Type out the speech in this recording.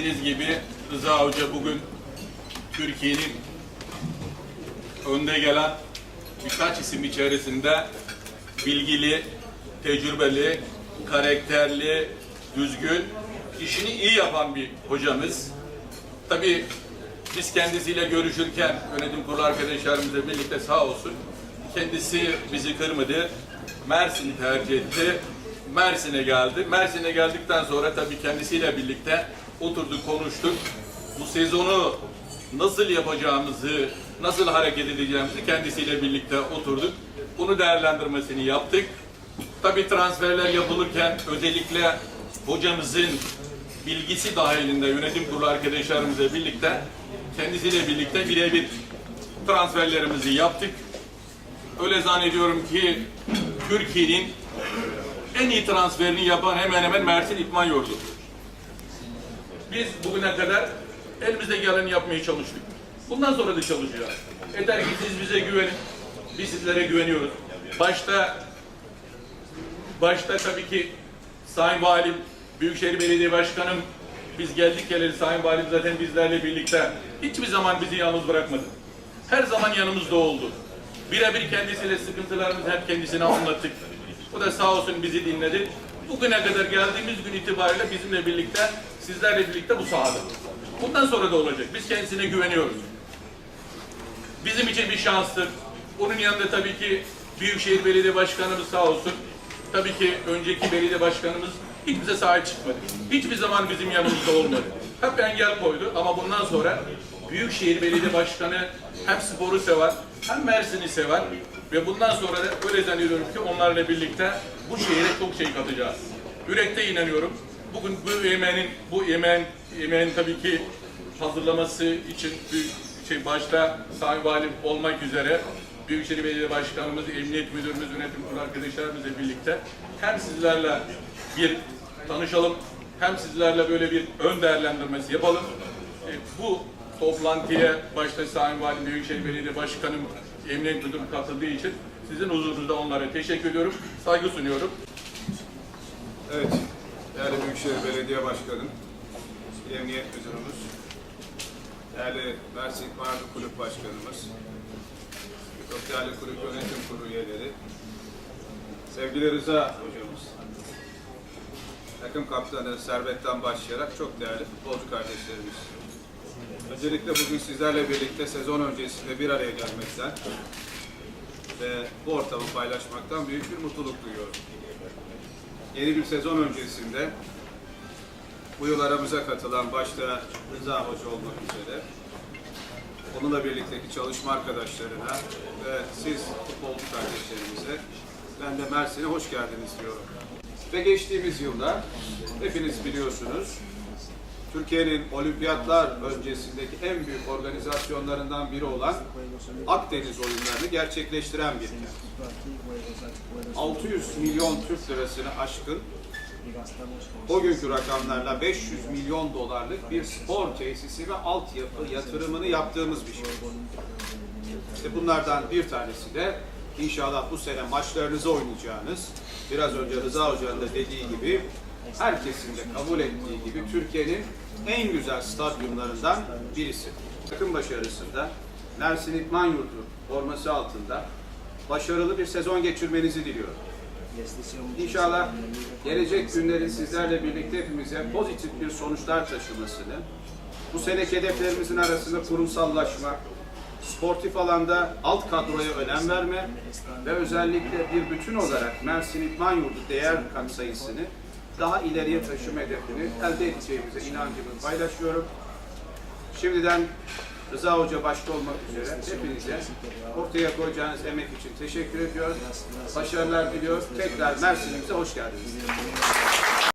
Bildiğiniz gibi Rıza Hoca bugün Türkiye'nin önde gelen birkaç isim içerisinde bilgili, tecrübeli, karakterli, düzgün, işini iyi yapan bir hocamız. Tabii biz kendisiyle görüşürken yönetim kurulu arkadaşlarımızla birlikte sağ olsun kendisi bizi kırmadı. Mersin'i tercih etti. Mersin'e geldi. Mersin'e geldikten sonra tabii kendisiyle birlikte oturduk, konuştuk. Bu sezonu nasıl yapacağımızı, nasıl hareket edeceğimizi kendisiyle birlikte oturduk. Bunu değerlendirmesini yaptık. Tabii transferler yapılırken özellikle hocamızın bilgisi dahilinde yönetim kurulu arkadaşlarımızla birlikte kendisiyle birlikte birebir transferlerimizi yaptık. Öyle zannediyorum ki Türkiye'nin en iyi transferini yapan hemen hemen Mersin İtman Yurdu. Biz bugüne kadar elimizde geleni yapmaya çalıştık. Bundan sonra da çalışacağız. Yeter ki siz bize güvenin. Biz sizlere güveniyoruz. Başta başta tabii ki Sayın Valim, Büyükşehir Belediye Başkanım biz geldik geleli Sayın Valim zaten bizlerle birlikte hiçbir zaman bizi yalnız bırakmadı. Her zaman yanımızda oldu. Birebir kendisiyle sıkıntılarımızı hep kendisine anlattık. O da sağ olsun bizi dinledi. Bugüne kadar geldiğimiz gün itibariyle bizimle birlikte, sizlerle birlikte bu sahada. Bundan sonra da olacak. Biz kendisine güveniyoruz. Bizim için bir şanstır. Onun yanında tabii ki Büyükşehir Belediye Başkanımız sağ olsun. Tabii ki önceki belediye başkanımız hiç bize sahip çıkmadı. Hiçbir zaman bizim yanımızda olmadı. Hep engel koydu ama bundan sonra Büyükşehir Belediye Başkanı hem sporu sever hem Mersin'i sever ve bundan sonra da öyle zannediyorum ki onlarla birlikte bu şehire çok şey katacağız. Yürekte inanıyorum. Bugün bu yemeğin, bu yemeğin, yemeğin tabii ki hazırlaması için büyük şey başta Sayın Valim olmak üzere Büyükşehir Belediye Başkanımız, Emniyet Müdürümüz, yönetim kurulu arkadaşlarımızla birlikte hem sizlerle bir tanışalım, hem sizlerle böyle bir ön değerlendirmesi yapalım. E, bu toplantıya başta Sayın Valim, Büyükşehir Belediye Başkanım, Emniyet Müdürüm katıldığı için sizin huzurunuzda onlara teşekkür ediyorum, saygı sunuyorum. Evet, değerli Büyükşehir Belediye Başkanım, Emniyet Müdürümüz, değerli Mersin İkmarlı Kulüp Başkanımız, çok değerli kulüp yönetim kurulu üyeleri, sevgili Rıza hocamız, takım kaptanı Servet'ten başlayarak çok değerli futbolcu kardeşlerimiz. Öncelikle bugün sizlerle birlikte sezon öncesinde bir araya gelmekten ve bu ortamı paylaşmaktan büyük bir mutluluk duyuyorum yeni bir sezon öncesinde bu yıl aramıza katılan başta Rıza Hoca olmak üzere onunla birlikteki çalışma arkadaşlarına ve siz futbolcu kardeşlerimize ben de Mersin'e hoş geldiniz diyorum. Ve geçtiğimiz yılda hepiniz biliyorsunuz Türkiye'nin olimpiyatlar öncesindeki en büyük organizasyonlarından biri olan Akdeniz oyunlarını gerçekleştiren bir kent. 600 milyon Türk lirasını aşkın o günkü rakamlarla 500 milyon dolarlık bir spor tesisi ve altyapı yatırımını yaptığımız bir şey. İşte bunlardan bir tanesi de inşallah bu sene maçlarınızı oynayacağınız, biraz önce Rıza Hoca'nın da dediği gibi, herkesin de kabul ettiği gibi Türkiye'nin en güzel stadyumlarından birisi. Takım başarısında Mersin İtman Yurdu forması altında başarılı bir sezon geçirmenizi diliyorum. İnşallah gelecek günlerin sizlerle birlikte hepimize pozitif bir sonuçlar taşımasını, bu seneki hedeflerimizin arasında kurumsallaşma, sportif alanda alt kadroya önem verme ve özellikle bir bütün olarak Mersin İtman Yurdu değer katsayısını daha ileriye taşıma hedefini elde edeceğimize inancımı paylaşıyorum. Şimdiden Rıza Hoca başta olmak üzere hepinize ortaya koyacağınız emek için teşekkür ediyoruz. Başarılar diliyoruz. Tekrar Mersin'imize hoş geldiniz.